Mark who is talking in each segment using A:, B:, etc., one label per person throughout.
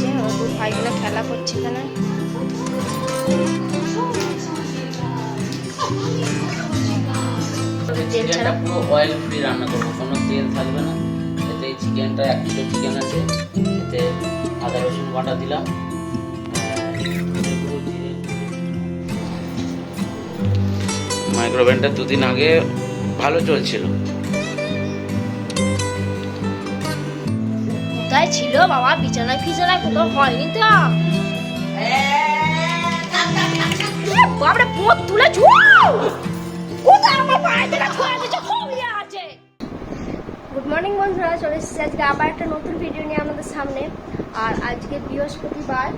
A: যে ওরা দু ভাই বোনে খেলা করছে এখানে তেল
B: চিকেনটা
A: ছাড়া
B: পুরো অয়েল ফ্রি রান্না করব কোনো তেল থাকবে না। এতে চিকেনটা এক কিলো চিকেন আছে এতে আদা রসুন বাটা দিলাম মাইক্রোওভেনটা দুদিন আগে ভালো চলছিল।
A: কোথায় ছিল বাবা বিছানায় ফিছানায় কোথাও হয়নি তো। ইয়ে আছে। গুড মর্নিং বন্ধুরা, চলে আজকে আবার একটা নতুন ভিডিও নিয়ে আমাদের সামনে। আর আজকে বৃহস্পতিবার,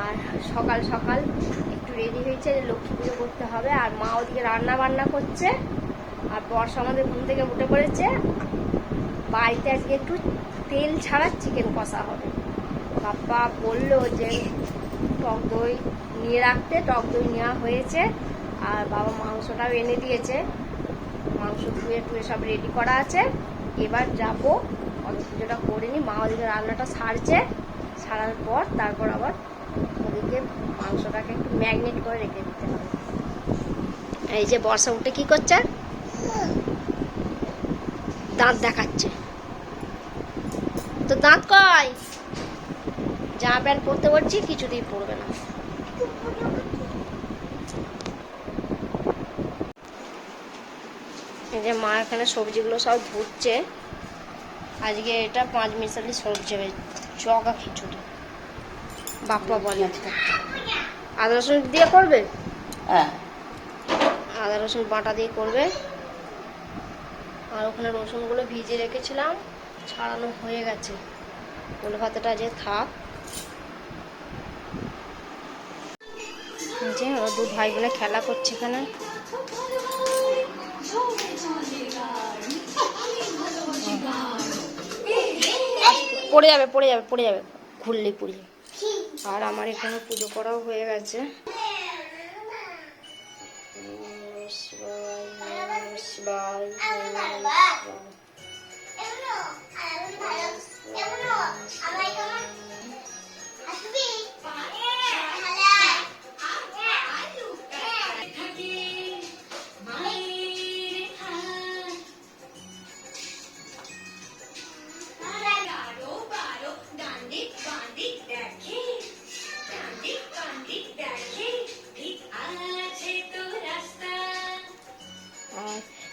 A: আর সকাল সকাল একটু রেডি হয়েছে লক্ষ্মী পুজো করতে হবে, আর মা ওদিকে রান্না বান্না করছে, আর বর্ষা আমাদের ঘুম থেকে উঠে পড়েছে। বাড়িতে আজকে একটু তেল ছাড়া চিকেন কষা হবে। বাপ্পা বলল যে, টক দই নিয়ে রাখতে, টক দই নেওয়া হয়েছে, আর বাবা মাংসটাও এনে দিয়েছে। মাংস ধুয়ে টুয়ে সব রেডি করা আছে। এবার যাব, অত পুজোটা করে নি, মা ওদিকে রান্নাটা সারছে। সারার পর তারপর আবার ওদিকে মাংসটাকে একটু ম্যাগনেট করে রেখে দিতে হবে। এই যে বর্ষা উঠে কি করছে? দাঁত দেখাচ্ছে। তো দাঁত কয়? জামা প্যান্ট পরতে বলছি কিছুতেই পরবে না। এই যে মা এখানে সবজিগুলো সব ধুচ্ছে। আজকে এটা পাঁচ মিশালি সবজি হবে জগা খিচুড়ি। বাপ্পা বলে আদা রসুন দিয়ে করবে?
B: হ্যাঁ।
A: আদা রসুন বাটা দিয়ে করবে। আর ওখানে রসুনগুলো ভিজিয়ে রেখেছিলাম। ছাড়ানো হয়ে গেছে। ভাতটা যে থাক। যে ওরা দু ভাই বোনে খেলা করছে এখানে। পড়ে যাবে পড়ে যাবে পড়ে যাবে। ঘুরলেই পড়ে আর আমার এখানে পুজো করাও হয়ে গেছে।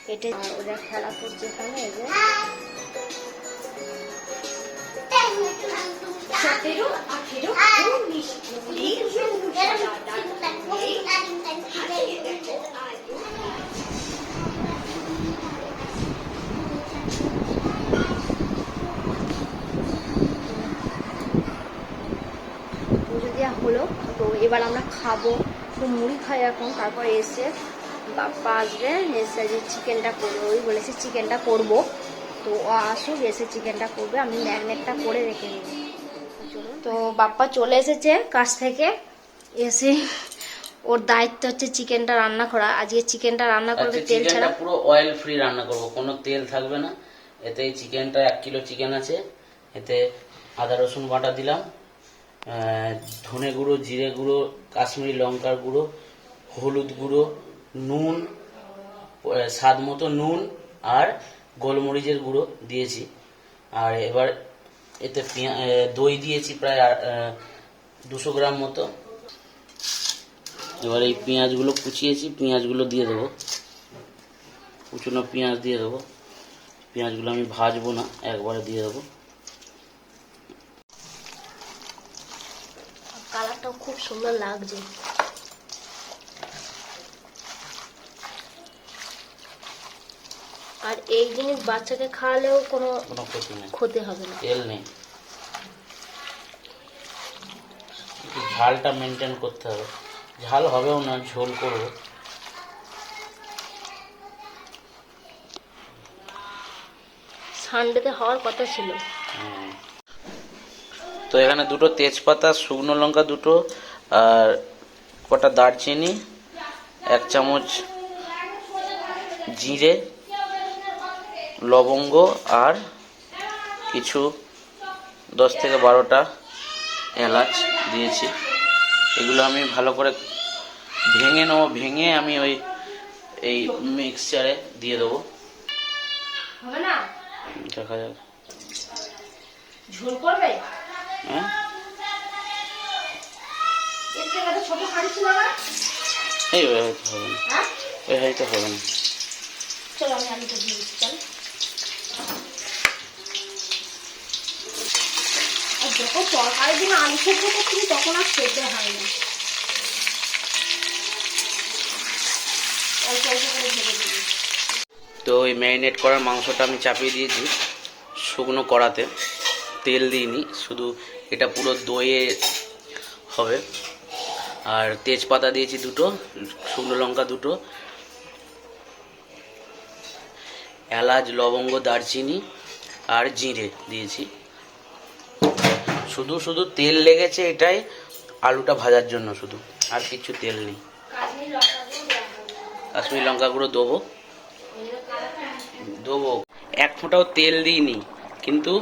A: আর ওরা খেলা করছে এখানে যে। পুজো দেওয়া হলো তো এবার আমরা খাব। তো মুড়ি খাই এখন তারপর এসে বাপ্পা আসবে এসে যে চিকেনটা করবে ওই বলেছে চিকেনটা করব। তো ও আসুক এসে চিকেনটা করবে আমি ম্যাগনেটটা করে রেখে দেবো। তো বাপ্পা চলে এসেছে কাছ থেকে এসে ওর দায়িত্ব হচ্ছে চিকেনটা রান্না করা। আজকে চিকেনটা রান্না করবে তেল ছাড়া।
B: পুরো অয়েল ফ্রি রান্না করব কোনো তেল থাকবে না। এতে চিকেনটা এক কিলো চিকেন আছে এতে আদা রসুন বাটা দিলাম ধনে গুঁড়ো জিরে গুঁড়ো কাশ্মীরি লঙ্কার গুঁড়ো হলুদ গুঁড়ো নুন স্বাদ মতো নুন আর গোলমরিচের গুঁড়ো দিয়েছি। আর এবার এতে দই দিয়েছি প্রায় দুশো গ্রাম মতো। এবার এই পেঁয়াজগুলো কুচিয়েছি, পেঁয়াজগুলো দিয়ে দেবো। কুচনো পেঁয়াজ দিয়ে দেবো। পেঁয়াজগুলো আমি ভাজবো না, একবারে দিয়ে দেবো।
A: কালারটাও খুব সুন্দর লাগছে। আর এই জিনিস বাচ্চাকে খাওয়ালেও কোনো
B: ক্ষতি
A: হবে না।
B: তেল নেই। ঝালটা মেনটেন করতে হবে। ঝাল হবেও না ঝোল করব।
A: সানডেতে হওয়ার কথা ছিল।
B: তো এখানে দুটো তেজপাতা শুকনো লঙ্কা দুটো আর কটা দারচিনি এক চামচ জিরে লবঙ্গ আর কিছু দশ থেকে বারোটা এলাচ দিয়েছি। এগুলো আমি ভালো করে ভেঙে নেব ভেঙে আমি ওই এই মিক্সচারে দিয়ে দেবো। দেখা যাক।
A: ঝোল করবে?
B: হ্যাঁ? এই ওই হয়তো হবে না।
A: হ্যাঁ?
B: ওই হয়তো হবে না।
A: চলো আমি আলুটা দিয়ে দিচ্ছি চল আর যখন তরকারি দিন আলু সেদ্ধ করছি তখন আর সেদ্ধ হয় না।
B: তো ওই ম্যারিনেট করার মাংসটা আমি চাপিয়ে দিয়েছি শুকনো কড়াতে। তেল দিইনি, শুধু এটা পুরো দইয়ে হবে। আর তেজপাতা দিয়েছি দুটো, শুকনো লঙ্কা দুটো। এলাচ, লবঙ্গ, দারচিনি আর জিরে দিয়েছি। শুধু শুধু তেল লেগেছে এটাই, আলুটা ভাজার জন্য শুধু, আর কিছু তেল নেই।
A: কাশ্মীর লঙ্কা
B: গুঁড়ো দেবো। দেবো। এক ফোঁটাও তেল দিইনি, কিন্তু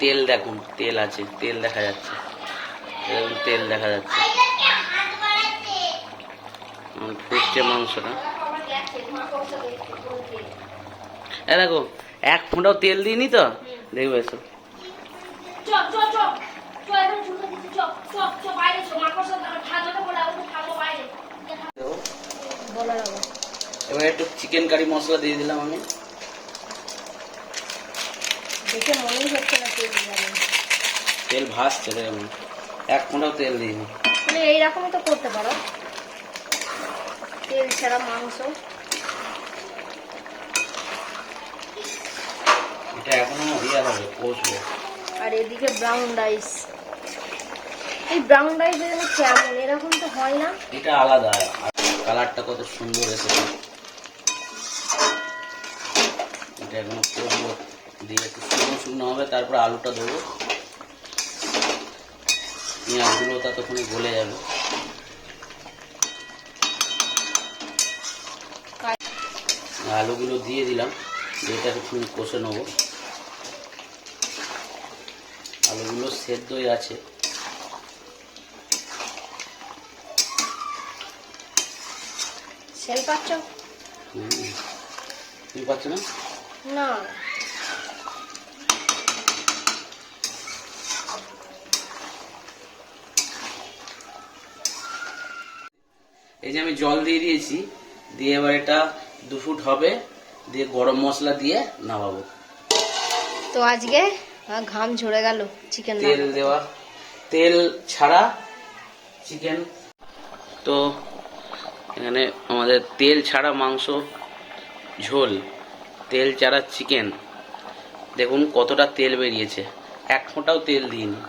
B: তেল দেখুন, তেল আছে, তেল দেখা যাচ্ছে। তেল দেখা যাচ্ছে। ফুটছে মাংসটা। দেখো, এক ফোঁটাও তেল দিইনি তো? দেখবে
A: চপ চপ চপ চপ একদম ঝুলতে দিচ্ছি চপ চপ চপ বাইরে চপ মা ঠান্ডাটা বলে আমি থাকব বাইরে।
B: এবার একটু চিকেন কারি মশলা দিয়ে দিলাম আমি।
A: দেখে মনেই হচ্ছে না তেল দিলাম।
B: তেল ভাসছে দেখুন এক ফোঁটাও তেল দিইনি।
A: মানে এইরকমই তো করতে পারো। তেল ছাড়া মাংস।
B: এটা এখনও ইয়ে হবে কষবো।
A: আর এদিকে ব্রাউন রাইস এই ব্রাউন রাইস যেন কেমন? এরকম তো হয় না।
B: এটা আলাদা। আর কালারটা কত সুন্দর এসেছে। এটা এখনও করব। দিয়ে একটু শুকনো শুকনো হবে তারপর আলুটা দেবো। পেঁয়াজগুলো ততক্ষণে গলে যাবে। আলুগুলো দিয়ে দিলাম। দিয়ে এটা একটু কষে নেব। আলুগুলো সেদ্ধই আছে।
A: সেল পাচ্ছ?
B: তুমি পাচ্ছ না?
A: না।
B: এই যে আমি জল দিয়ে দিয়েছি দিয়ে এবার এটা দু ফুট হবে দিয়ে গরম মশলা দিয়ে নামাবো।
A: তো আজকে আহ, ঘাম ঝরে গেল চিকেন
B: তেল দেওয়া। তেল ছাড়া চিকেন তো এখানে আমাদের তেল ছাড়া মাংস ঝোল। তেল ছাড়া চিকেন দেখুন কতটা তেল বেরিয়েছে। এক ফোঁটাও তেল দিইনি।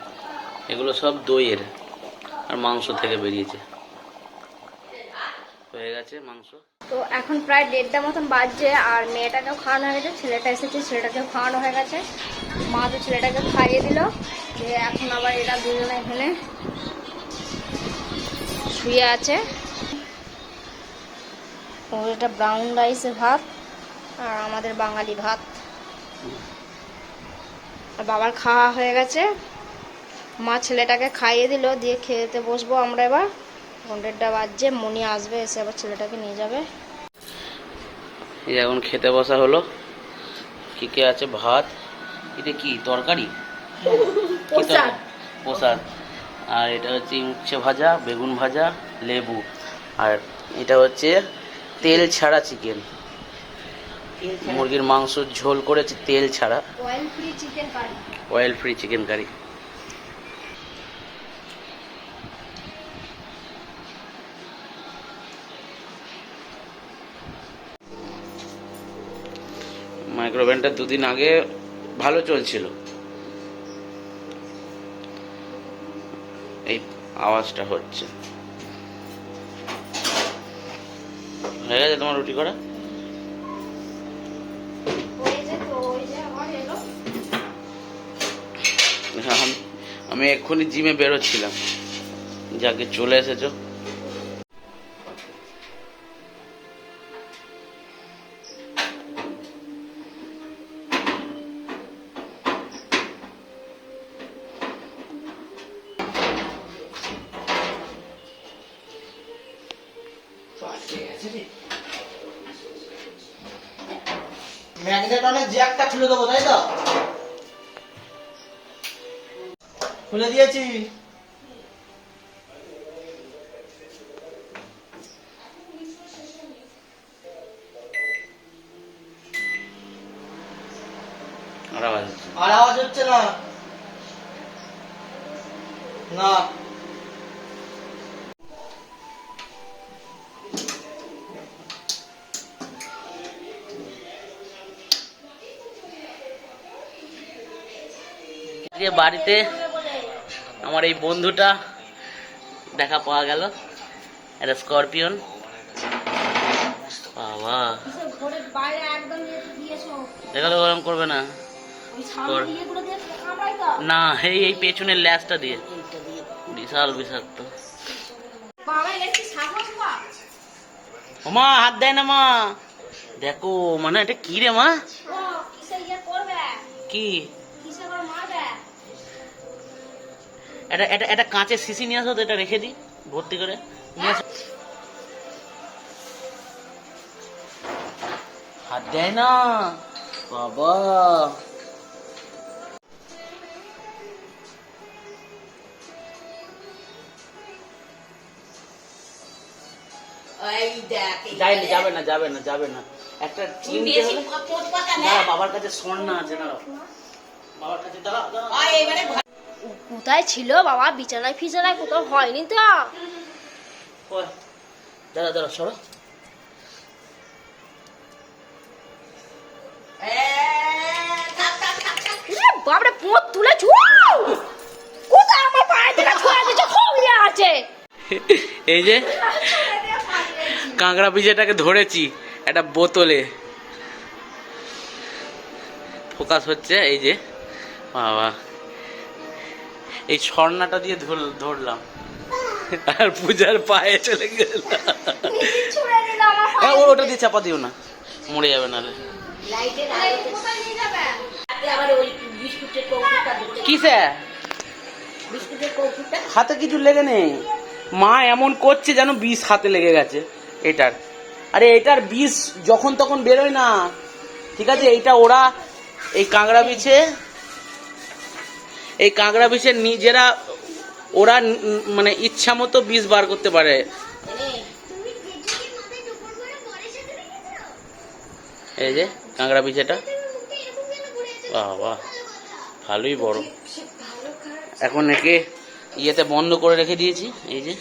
B: এগুলো সব দইয়ের আর মাংস থেকে বেরিয়েছে। হয়ে গেছে মাংস।
A: তো এখন প্রায় দেড়টা মতন বাজছে আর মেয়েটাকেও খাওয়ানো হয়ে গেছে ছেলেটা এসেছে ছেলেটাকেও খাওয়ানো হয়ে গেছে। মা তো ছেলেটাকে খাইয়ে দিল যে এখন আবার এরা দুজনে এখানে শুয়ে আছে। ও এটা ব্রাউন রাইসের ভাত আর আমাদের বাঙালি ভাত। আর বাবার খাওয়া হয়ে গেছে। মা ছেলেটাকে খাইয়ে দিল, দিয়ে খেতে বসবো আমরা এবার। দেড়টা বাজছে, মনি আসবে, এসে আবার ছেলেটাকে নিয়ে যাবে।
B: এখন খেতে বসা হলো। কি কি আছে? ভাত এটা কি তরকারি?
A: প্রসাদ।
B: আর এটা হচ্ছে উচ্ছে ভাজা বেগুন ভাজা লেবু। আর এটা হচ্ছে তেল ছাড়া চিকেন। মুরগির মাংস ঝোল করেছে তেল ছাড়া।
A: অয়েল ফ্রি চিকেন কারি
B: মাইক্রোওভেনটা দুদিন আগে ভালো চলছিল। এই আওয়াজটা হচ্ছে। হয়ে গেছে তোমার রুটি করা? হ্যাঁ, আমি এক্ষুনি জিমে বেরোচ্ছিলাম। যাকে চলে এসেছ।
C: জ্যাকটা খুলে দেবো তাই তো? খুলে দিয়েছি।
B: আর আওয়াজ হচ্ছে
C: না। না।
B: আজকে বাড়িতে আমার এই বন্ধুটা দেখা পাওয়া গেল। একটা স্করপিয়ন। বাবা। দেখালে গরম করবে না। না এই এই পেছনের ল্যাসটা দিয়ে। বিশাল বিষাক্ত মা হাত দেয় না মা। দেখো মানে এটা কি রে মা?
A: ইয়ে
B: কি? এটা এটা এটা কাঁচের শিশি নিয়ে আসো তো এটা রেখে দিই ভর্তি করে। নিয়ে আসো। হাত দেয় না। বাবা। যাবে না যাবে না যাবে না। একটা বাবার কাছে স্বর্ণা আছে দাঁড়াও। বাবার কাছে দাঁড়াও দাঁড়াও।
A: কোথায় ছিল বাবা? বিছানায় ফিছানায় কোথাও হয়নি তো।
B: দাঁড়া দাঁড়া সরো।
A: এ বাপরে পোঁত তুলে ছু। কোথায় আমার পায়ে থেকে ছুঁয়ে দিচ্ছে খুব ইয়ে আছে।
B: এই যে কাঁকড়া পিজেটাকে ধরেছি একটা বোতলে। ফোকাস হচ্ছে এই যে বাবা। এই স্বর্ণাটা দিয়ে ধর- ধরলাম। আর পূজার পায়ে চলে গেল। হ্যাঁ ওটা দিয়ে চাপা দিও না। মরে যাবে।
A: কোথায়
B: কিসে? হাতে কিছু লেগে নেই। মা এমন করছে যেন বিষ হাতে লেগে গেছে। এটার। আরে এটার বিষ যখন তখন বেরোয় না। ঠিক আছে, এইটা ওরা এই কাঁকড়া বিছে এই কাঁকড়া বিছে নিজেরা ওরা মানে ইচ্ছা মতো বিষ বার করতে পারে। এই যে কাঁকড়া বিছেটা বাবা ভালোই বড়। এখন একে ইয়েতে বন্ধ করে রেখে দিয়েছি এই যে।